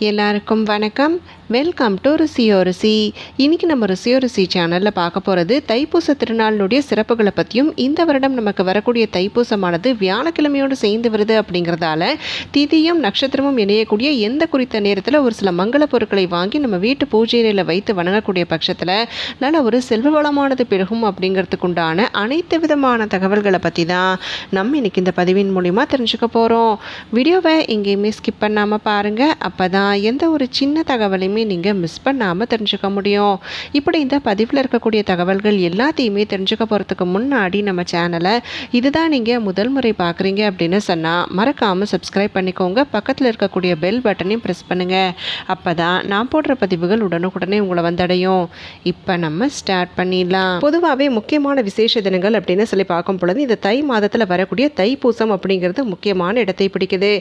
எல்லாருக்கும் வணக்கம். Welcome to ருசியோ ருசி. இன்றைக்கி நம்ம ருசியோ ருசி சேனலில் பார்க்க போகிறது தைப்பூச திருநாளினுடைய சிறப்புகளை பற்றியும் இந்த வருடம் நமக்கு வரக்கூடிய தைப்பூசமானது வியாழக்கிழமையோடு சேர்ந்து வருது அப்படிங்கிறதால திதியும் நட்சத்திரமும் இணையக்கூடிய எந்த குறித்த நேரத்தில் ஒரு சில மங்கள பொருட்களை வாங்கி நம்ம வீட்டு பூஜையில் வைத்து வணங்கக்கூடிய பட்சத்தில் நல்ல ஒரு செல்வ வளமானது பெருகும் அப்படிங்கிறதுக்கு உண்டான அனைத்து விதமான தகவல்களை பற்றி தான் நம்ம இன்றைக்கி இந்த பதிவின் மூலிமா தெரிஞ்சுக்க போகிறோம் வீடியோவை எங்கேயுமே ஸ்கிப் பண்ணாமல் பாருங்கள் அப்போ தான் எந்த ஒரு சின்ன தகவலையுமே நீங்கள் மிஸ் பண்ணாமல் தெரிஞ்சுக்க முடியும். இப்படி இந்த பதிவில் இருக்கக்கூடிய தகவல்கள் எல்லாத்தையுமே தெரிஞ்சுக்க போகிறதுக்கு முன்னாடி நம்ம சேனலை இதுதான் நீங்கள் முதல் முறை பார்க்குறீங்க அப்படின்னு சொன்னால் மறக்காமல் சப்ஸ்கிரைப் பண்ணிக்கோங்க. பக்கத்தில் இருக்கக்கூடிய பெல் பட்டனையும் ப்ரெஸ் பண்ணுங்கள் அப்போ தான் நான் போடுற பதிவுகள் உடனுக்குடனே உங்களை வந்தடையும். இப்போ நம்ம ஸ்டார்ட் பண்ணிடலாம். பொதுவாகவே முக்கியமான விசேஷ தினங்கள் அப்படின்னு சொல்லி பார்க்கும் பொழுது இந்த தை மாதத்தில் வரக்கூடிய தைப்பூசம் அப்படிங்கிறது முக்கியமான இடத்தை பிடிக்குது.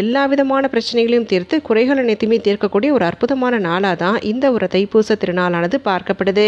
எல்லா விதமான பிரச்சனைகளையும் தீர்த்து குறைகள் அனைத்துமே தீர்க்கக்கூடிய ஒரு அற்புதமான நாளாக தான் இந்த ஒரு தைப்பூச திருநாளானது பார்க்கப்படுது.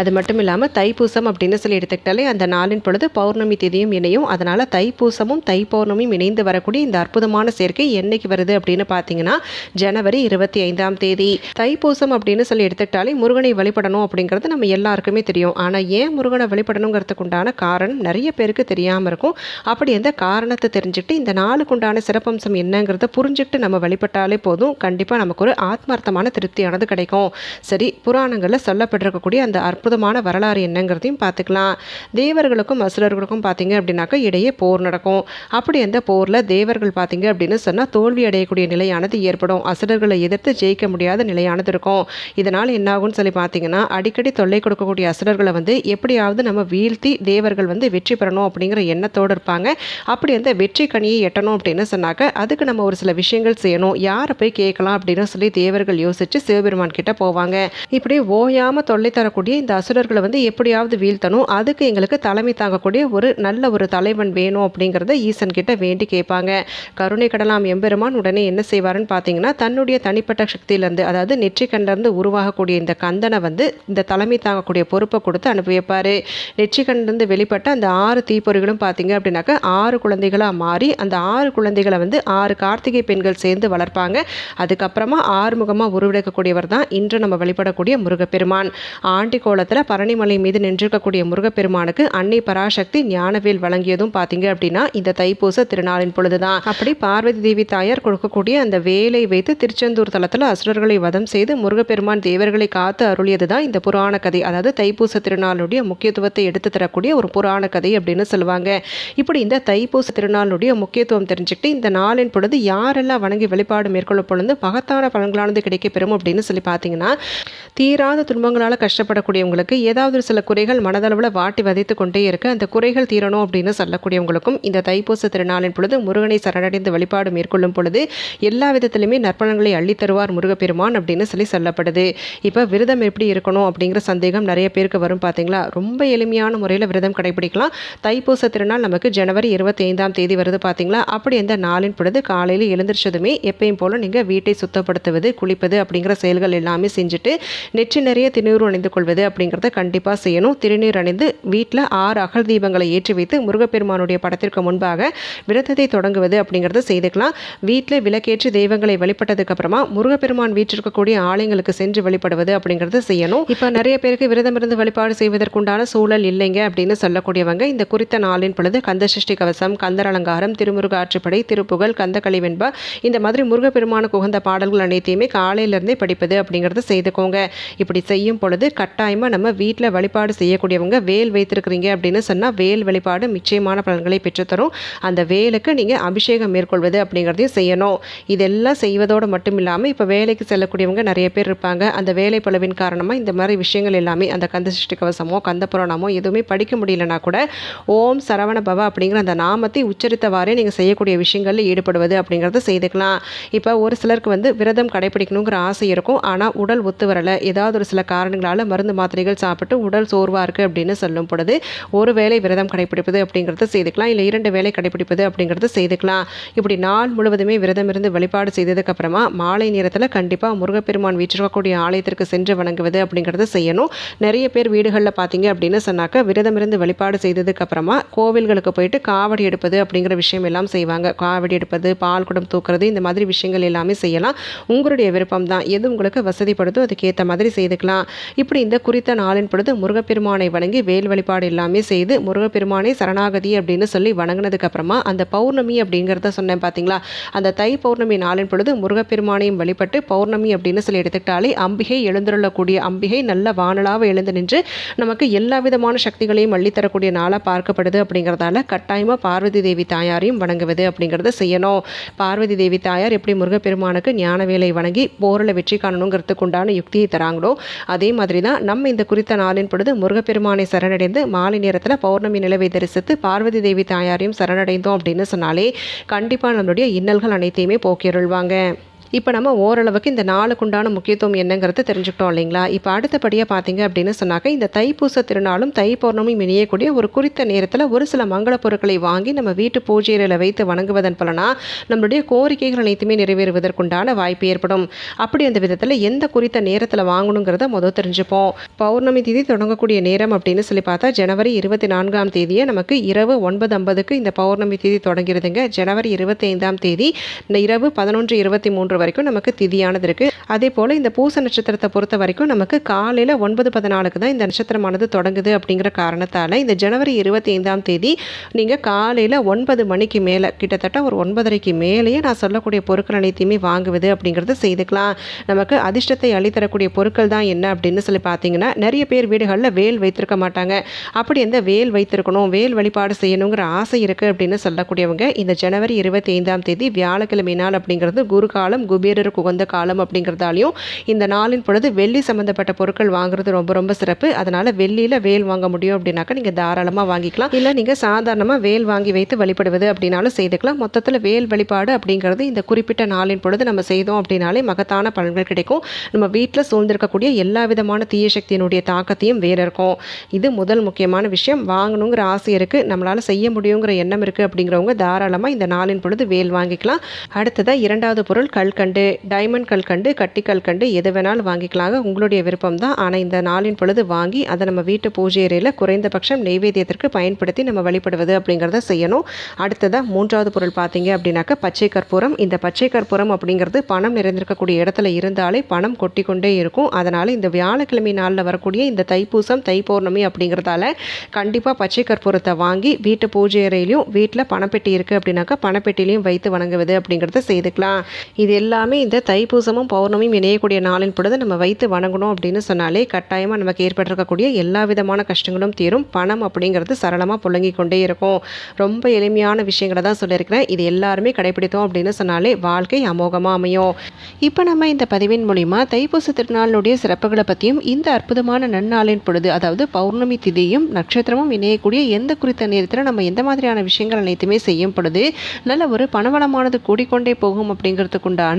அது மட்டும் இல்லாமல் தைப்பூசம் அப்படின்னு சொல்லி எடுத்துக்கிட்டாலே அந்த நாளின் பொழுது பௌர்ணமி திதியும் இணையும். அதனால் தைப்பூசமும் தை பௌர்ணமியும் இணைந்து வரக்கூடிய இந்த அற்புதமான சேர்க்கை என்னைக்கு வருது அப்படின்னு பார்த்தீங்கன்னா ஜனவரி இருபத்தி ஐந்தாம் தேதி. தைப்பூசம் அப்படின்னு சொல்லி எடுத்துக்கிட்டாலே முருகனை வழிபடணும் அப்படிங்கிறது நம்ம எல்லாருக்குமே தெரியும். ஆனால் ஏன் முருகனை வழிபடணுங்கிறதுக்கு உண்டான காரணம் நிறைய பேருக்கு தெரியாமல் இருக்கும். அப்படி எந்த காரணத்தை தெரிஞ்சுக்கிட்டு இந்த நாளுக்கு உண்டான சிறப்பம்சம் என்னங்கிறத புரிஞ்சுக்கிட்டு நம்ம வழிபட்டாலே போதும். கண்டிப்பாக நமக்கு ஒரு ஆத்மார்த்தமான திருப்தியானது கிடைக்கும். சரி புராணங்களில் சொல்லப்பட்டிருக்கக்கூடிய அந்த அற்புதமான வரலாறு என்னங்கிறதையும் பார்த்துக்கலாம். தேவர்களுக்கும் அசுரர்களுக்கும் பார்த்தீங்க அப்படின்னாக்கா இடையே போர் நடக்கும். அப்படி அந்த போரில் தேவர்கள் பார்த்தீங்க அப்படின்னு சொன்னால் தோல்வி அடையக்கூடிய நிலையானது ஏற்படும். அசுரர்களை எதிர்த்து ஜெயிக்க முடியாத நிலையானது இருக்கும். இதனால் என்னாகும்னு சொல்லி பார்த்தீங்கன்னா அடிக்கடி தொல்லை கொடுக்கக்கூடிய அசுரர்களை வந்து எப்படியாவது நம்ம வீழ்த்தி தேவர்கள் வந்து வெற்றி பெறணும் அப்படிங்கிற எண்ணத்தோடு இருப்பாங்க. அப்படி அந்த வெற்றி கனியை எட்டணும் அப்படின்னு சொன்னாக்க அதுக்கு நம்ம ஒரு சில விஷயங்கள் செய்யணும். யாரை போய் கேட்கலாம் அப்படின்னு சொல்லி தேவர்கள் யோசிச்சு சிவபெருமான் கிட்ட போவாங்க. இப்படி ஓயாம தொல்லை தரக்கூடிய இந்த அசுரர்களை வந்து எப்படியாவது வீழ்த்தணும். அதுக்கு எங்களுக்கு தலைமை தாங்கக்கூடிய ஒரு நல்ல ஒரு தலைவன் வேணும் அப்படிங்கிறத ஈசன் கிட்ட வேண்டி கேட்பாங்க. கருணை கடலாம் எம்பெருமான் உடனே என்ன செய்வாருன்னு பார்த்தீங்கன்னா தன்னுடைய தனிப்பட்ட சக்தியிலேருந்து அதாவது நெற்றிக்கண்ணிலிருந்து உருவாகக்கூடிய இந்த கந்தனை வந்து இந்த தலைமை தாங்கக்கூடிய பொறுப்பை கொடுத்து அனுப்பி வைப்பார். நெற்றிக்கண்ணிலிருந்து வெளிப்பட்ட அந்த ஆறு தீப்பொறிகளும் பார்த்தீங்க அப்படின்னாக்கா ஆறு குழந்தைகளாக மாறி அந்த ஆறு குழந்தைகளை வந்து ஆறு கார்த்திகை பெண்கள் சேர்ந்து வளர்ப்பாங்க. அதுக்கப்புறம் அப்புறமா ஆறுமுகமாக உருவெடுக்கக்கூடியவர் தான் இன்று நம்ம வழிபடக்கூடிய முருகப்பெருமான். ஆண்டி கோலத்தில் பரணிமலை மீது நின்றிருக்கக்கூடிய முருகப்பெருமானுக்கு அன்னை பராசக்தி ஞானவேல் வழங்கியதும் பார்த்தீங்க அப்படின்னா இந்த தைப்பூச திருநாளின் பொழுதுதான். அப்படி பார்வதி தேவி தாயார் கொடுக்கக்கூடிய அந்த வேலை வைத்து திருச்செந்தூர் தலத்தில் அசுரர்களை வதம் செய்து முருகப்பெருமான் தேவர்களை காத்து அருளியது தான் இந்த புராண கதை. அதாவது தைப்பூச திருநாளுடைய முக்கியத்துவத்தை எடுத்து தரக்கூடிய ஒரு புராண கதை அப்படின்னு சொல்லுவாங்க. இப்படி இந்த தைப்பூச திருநாளுடைய முக்கியத்துவம் தெரிஞ்சுக்கிட்டு இந்த நாளின் பொழுது யாரெல்லாம் வணங்கி வழிபாடு மேற்கொள்ள பொழுது மகத்தான பலன்களானது கிடைக்க பெறும் அப்படின்னு சொல்லி பார்த்தீங்கன்னா தீராத துன்பங்களால் கஷ்டப்படக்கூடியவங்களுக்கு ஏதாவது ஒரு சில குறைகள் மனதளவில் வாட்டி வதைத்து கொண்டே இருக்கு. அந்த குறைகள் தீரணும் அப்படின்னு சொல்லக்கூடியவங்களுக்கும் இந்த தைப்பூச திருநாளின் பொழுது முருகனை சரணடைந்து வழிபாடு மேற்கொள்ளும் பொழுது எல்லா விதத்திலுமே நற்பலன்களை அள்ளித்தருவார் முருகப்பெருமான் அப்படின்னு சொல்லி சொல்லப்படுது. இப்போ விரதம் எப்படி இருக்கணும் அப்படிங்கிற சந்தேகம் நிறைய பேருக்கு வரும் பார்த்தீங்களா? ரொம்ப எளிமையான முறையில் விரதம் கடைபிடிக்கலாம். தைப்பூச திருநாள் நமக்கு ஜனவரி இருபத்தி ஐந்தாம் தேதி வருது பார்த்தீங்களா? அப்படி அந்த நாளின் பொழுது காலையில் எழுந்திரிச்சதுமே எப்பயும் போல் நீங்கள் வீட்டை சுத்தப்படுத்துவது குளிப்பது அப்படிங்கிற செயல்கள் எல்லாமே செஞ்சுட்டு நெற்றி நிறைய திருநீர் அணிந்து கொள்வது அப்படிங்கிறத கண்டிப்பாக செய்யணும். திருநீர் அணிந்து வீட்டில் ஆறு அகல் தீபங்களை ஏற்றி வைத்து முருகப்பெருமானுடைய படத்திற்கு முன்பாக விரதத்தை தொடங்குவது அப்படிங்கிறத செய்துக்கலாம். வீட்டில் விளக்கேற்றி தெய்வங்களை வழிபட்டதுக்கு அப்புறமா முருகப்பெருமான் வீற்றிருக்கக்கூடிய ஆலயங்களுக்கு சென்று வழிபடுவது அப்படிங்கிறத செய்யணும். இப்போ நிறைய பேருக்கு விரதம் இருந்து வழிபாடு செய்வதற்குண்டான சூழல் இல்லைங்க அப்படின்னு சொல்லக்கூடியவங்க இந்த குறித்த நாளின் பொழுது கந்த சஷ்டி கவசம் கந்தர் அலங்காரம் திருமுருக ஆற்றுப்படை திருப்புகழ் கந்த கலிவெண்பா இந்த மாதிரி முருகப்பெருமானுக்கு உகந்த பாடல்கள் அனைத்தையுமே காலையிலேருந்தே படிப்பது அப்படிங்கிறத செய்துக்கோங்க. இப்படி செய்யும் பொழுது கட்டாயமாக நம்ம வீட்டில் வழிபாடு செய்யக்கூடியவங்க வேல் வைத்திருக்கிறீங்க அப்படின்னு சொன்னால் வேல் வழிபாடு நிச்சயமான பலன்களை பெற்றுத்தரும். அந்த வேலுக்கு நீங்கள் அபிஷேகம் மேற்கொள்வது அப்படிங்கிறதையும் செய்யணும். இதெல்லாம் செய்வதோடு மட்டும் இல்லாமல் இப்போ வேலைக்கு செல்லக்கூடியவங்க நிறைய பேர் இருப்பாங்க. அந்த வேலை பழுவின் காரணமாக இந்த மாதிரி விஷயங்கள் எல்லாமே அந்த கந்த சஷ்டி கவசமோ கந்த புராணமோ எதுவுமே படிக்க முடியலனா கூட ஓம் சரவண பவ அப்படிங்கிற அந்த நாமத்தை உச்சரித்தவாறே நீங்கள் செய்யக்கூடிய விஷயங்களில் ஈடுபடுவது அப்படிங்கிறத செய்துக்கலாம். இப்போ ஒரு சிலருக்கு வந்து வந்து விரதம் கடைபிடிக்கணுங்கிற ஆசை இருக்கும். ஆனால் உடல் ஒத்து வரலை. ஏதாவது ஒரு சில காரணங்களால் மருந்து மாத்திரைகள் சாப்பிட்டு உடல் சோர்வாக இருக்குது அப்படின்னு சொல்லும் பொழுது ஒரு வேளை விரதம் கடைபிடிப்பது அப்படிங்கிறத செய்துக்கலாம். இல்லை இரண்டு வேலை கடைபிடிப்பது அப்படிங்கிறத செய்துக்கலாம். இப்படி நாள் முழுவதுமே விரதம் இருந்து வழிபாடு செய்ததுக்கப்புறமா மாலை நேரத்தில் கண்டிப்பாக முருகப்பெருமான் வீற்றிருக்கக்கூடிய ஆலயத்திற்கு சென்று வணங்குவது அப்படிங்கிறத செய்யணும். நிறைய பேர் வீடுகளில் பார்த்தீங்க அப்படின்னு சொன்னாக்க விரதம் இருந்து வழிபாடு செய்ததுக்கப்புறமா கோவில்களுக்கு போயிட்டு காவடி எடுப்பது அப்படிங்கிற விஷயம் எல்லாம் செய்வாங்க. காவடி எடுப்பது பால் குடம் தூக்குறது இந்த மாதிரி விஷயங்கள் எல்லாமே செய்யலாம். செய்யலாம் உங்களுடைய விருப்பம் தான் எது உங்களுக்கு வசதிப்படுதோ அதுக்கேற்ற மாதிரி செய்துக்கலாம். இப்படி இந்த குறித்த நாளின் பொழுது முருகப்பெருமானை வணங்கி வேல் வழிபாடு எல்லாமே செய்து முருகப்பெருமானை சரணாகதி அப்படின்னு சொல்லி வணங்கினதுக்கப்புறமா அந்த பௌர்ணமி அப்படிங்கிறத சொன்னேன் பார்த்தீங்களா அந்த தை பௌர்ணமி நாளின் பொழுது முருகப்பெருமானையும் வழிபட்டு பௌர்ணமி அப்படின்னு சொல்லி எடுத்துக்கிட்டாலே அம்பிகை எழுந்துள்ளக்கூடிய அம்பிகை நல்ல வானலாக எழுந்து நின்று நமக்கு எல்லா விதமான சக்திகளையும் அள்ளித்தரக்கூடிய நாளாக பார்க்கப்படுது அப்படிங்கிறதால கட்டாயமாக பார்வதி தேவி தாயாரையும் வணங்குவது அப்படிங்கிறத செய்யணும். பார்வதி தேவி தாயார் எப்படி முருகப்பெருமானுக்கு ஞான வேலை வணங்கி போரில் வெற்றி காணணுங்கிறதுக்கு உண்டான யுக்தியை தராங்களோ அதே மாதிரி தான் நம்ம இந்த குறித்த நாளின் பொழுது முருகப்பெருமானை சரணடைந்து மாலை நேரத்தில் பௌர்ணமி நிலவை தரிசித்து பார்வதி தேவி தாயாரையும் சரணடைந்தோம் அப்படின்னு சொன்னாலே கண்டிப்பாக நம்மளுடைய இன்னல்கள் அனைத்தையுமே போக்கியருள்வாங்க. இப்போ நம்ம ஓரளவுக்கு இந்த நாளுக்குண்டான முக்கியத்துவம் என்னங்கிறத தெரிஞ்சுக்கிட்டோம் இல்லைங்களா? இப்போ அடுத்தபடியாக பார்த்தீங்க அப்படின்னு சொன்னாக்க இந்த தைப்பூச திருநாளும் தை பௌர்ணமி இணையக்கூடிய ஒரு குறித்த நேரத்தில் ஒரு சில மங்கள பொருட்களை வாங்கி நம்ம வீட்டு பூஜையில் வைத்து வணங்குவதன் பலனாக நம்மளுடைய கோரிக்கைகள் அனைத்துமே நிறைவேறுவதற்குண்டான வாய்ப்பு ஏற்படும். அப்படி அந்த விதத்தில் எந்த குறித்த நேரத்தில் வாங்கணுங்கிறத முதல் தெரிஞ்சுப்போம். பௌர்ணமி தேதி தொடங்கக்கூடிய நேரம் அப்படின்னு சொல்லி பார்த்தா ஜனவரி இருபத்தி நான்காம் தேதியே நமக்கு இரவு ஒன்பது ஐம்பதுக்கு இந்த பௌர்ணமி தேதி தொடங்கிறதுங்க. ஜனவரி இருபத்தி ஐந்தாம் தேதி இந்த இரவு பதினொன்று இருபத்தி மூன்று வரைக்கும் நமக்கு திதியானது இருக்குது அதே போல் இந்த பூச நட்சத்திரத்தை பொறுத்த வரைக்கும் நமக்கு காலையில் ஒன்பது பதினாலுக்கு தான் இந்த நட்சத்திரமானது தொடங்குது அப்படிங்கிற காரணத்தால் இந்த ஜனவரி இருபத்தி ஐந்தாம் தேதி நீங்கள் காலையில் ஒன்பது மணிக்கு மேலே கிட்டத்தட்ட ஒரு ஒன்பதரைக்கு மேலேயே நான் சொல்லக்கூடிய பொருட்கள் அனைத்தையுமே வாங்குவது அப்படிங்கிறத செய்துக்கலாம். நமக்கு அதிர்ஷ்டத்தை அளித்தரக்கூடிய பொருட்கள் தான் என்ன அப்படின்னு சொல்லி பார்த்தீங்கன்னா நிறைய பேர் வீடுகளில் வேல் வைத்திருக்க மாட்டாங்க. அப்படி எந்த வேல் வைத்திருக்கணும் வேல் வழிபாடு செய்யணுங்கிற ஆசை இருக்குது அப்படின்னு சொல்லக்கூடியவங்க இந்த ஜனவரி இருபத்தி ஐந்தாம் தேதி வியாழக்கிழமை நாள் அப்படிங்கிறது குரு காலம் குபேரருக்கு உகந்த காலம் அப்படிங்கிறதாலையும் இந்த நாளின் பொழுது வெள்ளி சம்மந்தப்பட்ட பொருட்கள் வாங்குறது ரொம்ப ரொம்ப சிறப்பு. அதனால் வெள்ளியில் வேல் வாங்க முடியும் அப்படின்னாக்கா நீங்கள் தாராளமாக வாங்கிக்கலாம். இல்லை நீங்கள் சாதாரணமாக வேல் வாங்கி வைத்து வழிபடுவது அப்படின்னாலும் செய்துக்கலாம். மொத்தத்தில் வேல் வழிபாடு அப்படிங்கிறது இந்த குறிப்பிட்ட நாளின் பொழுது நம்ம செய்தோம் அப்படின்னாலே மகத்தான பலன்கள் கிடைக்கும். நம்ம வீட்டில் சூழ்ந்திருக்கக்கூடிய எல்லா விதமான தீய சக்தியினுடைய தாக்கத்தையும் வேறு இருக்கும். இது முதல் முக்கியமான விஷயம். வாங்கணுங்கிற ஆசை இருக்குது நம்மளால் செய்ய முடியுங்கிற எண்ணம் இருக்குது அப்படிங்கிறவங்க தாராளமாக இந்த நாளின் பொழுது வேல் வாங்கிக்கலாம். அடுத்ததாக இரண்டாவது பொருள் கல் கல்கண்டு டைமண்ட் கல்கண்டு கட்டி கல்கண்டு எது வேணாலும் வாங்கிக்கலாங்க. உங்களுடைய விருப்பம் தான் ஆனால் இந்த நாளின் பொழுது வாங்கி அதை நம்ம வீட்டு பூஜை அறையில் குறைந்தபட்சம் நெய்வேத்தியத்திற்கு பயன்படுத்தி நம்ம வழிபடுவது அப்படிங்கிறத செய்யணும். அடுத்ததாக மூன்றாவது பொருள் பார்த்தீங்க அப்படின்னாக்கா பச்சை கற்பூரம். இந்த பச்சை கற்பூரம் அப்படிங்கிறது பணம் நிறைந்திருக்கக்கூடிய இடத்துல இருந்தாலே பணம் கொட்டி கொண்டே இருக்கும். அதனால் இந்த வியாழக்கிழமை நாளில் வரக்கூடிய இந்த தைப்பூசம் தை பௌர்ணமி அப்படிங்கிறதால கண்டிப்பாக பச்சை கற்பூரத்தை வாங்கி வீட்டு பூஜை அறையிலையும் வீட்டில் பணப்பெட்டி இருக்குது அப்படின்னாக்கா பணப்பெட்டிலையும் வைத்து வணங்குவது அப்படிங்கிறத செய்துக்கலாம். இது எல்லாமே இந்த தைப்பூசமும் பௌர்ணமியும் இணையக்கூடிய நாளின் பொழுது நம்ம வைத்து வணங்கணும் அப்படின்னு சொன்னாலே கட்டாயமாக நமக்கு ஏற்பட்டிருக்கக்கூடிய எல்லா விதமான கஷ்டங்களும் தீரும். பணம் அப்படிங்கிறது சரளமாக புழங்கி கொண்டே இருக்கும். ரொம்ப எளிமையான விஷயங்களை தான் சொல்லியிருக்கிறேன். இது எல்லாருமே கடைபிடித்தோம் அப்படின்னு சொன்னாலே வாழ்க்கை அமோகமாக அமையும். இப்போ நம்ம இந்த பதிவின் மூலிமா தைப்பூச திருநாளினுடைய சிறப்புகளை பற்றியும் இந்த அற்புதமான நன்னாளின் பொழுது அதாவது பௌர்ணமி திதியும் நட்சத்திரமும் இணையக்கூடிய எந்த குறித்த நேரத்தில் நம்ம எந்த மாதிரியான விஷயங்கள் அனைத்துமே செய்யும் பொழுது நல்ல ஒரு பணவளமானது கூடிக்கொண்டே போகும் அப்படிங்கிறதுக்குண்டான